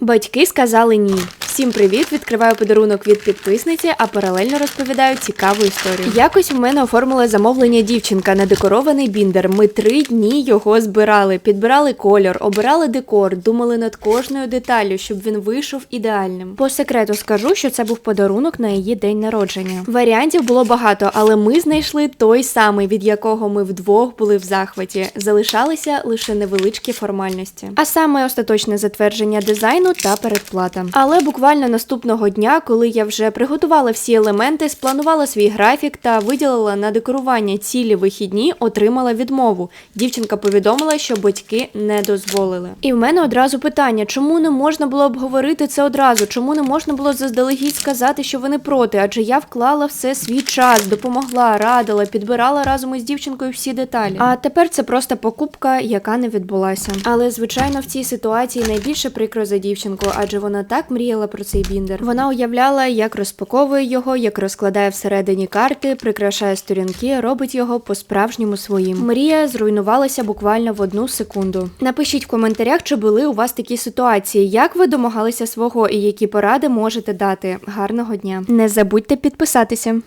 Батьки сказали ні. Всім привіт! Відкриваю подарунок від підписниці, а паралельно розповідаю цікаву історію. Якось у мене оформила замовлення дівчинка на декорований біндер. Ми три дні його збирали, підбирали кольор, обирали декор, думали над кожною деталлю, щоб він вийшов ідеальним. По секрету скажу, що це був подарунок на її день народження. Варіантів було багато, але ми знайшли той самий, від якого ми вдвох були в захваті. Залишалися лише невеличкі формальності. А саме остаточне затвердження дизайну та передплата. Але буквально наступного дня, коли я вже приготувала всі елементи, спланувала свій графік та виділила на декорування цілі вихідні, отримала відмову. Дівчинка повідомила, що батьки не дозволили. І в мене одразу питання: чому не можна було обговорити це одразу? Чому не можна було заздалегідь сказати, що вони проти? Адже я вклала все свій час, допомогла, радила, підбирала разом із дівчинкою всі деталі. А тепер це просто покупка, яка не відбулася. Але звичайно, в цій ситуації найбільше прикро за дівчинку, адже вона так мріяла про цей біндер. Вона уявляла, як розпаковує його, як розкладає всередині карти, прикрашає сторінки, робить його по-справжньому своїм. Мрія зруйнувалася буквально в одну секунду. Напишіть в коментарях, чи були у вас такі ситуації, як ви домагалися свого і які поради можете дати. Гарного дня! Не забудьте підписатися.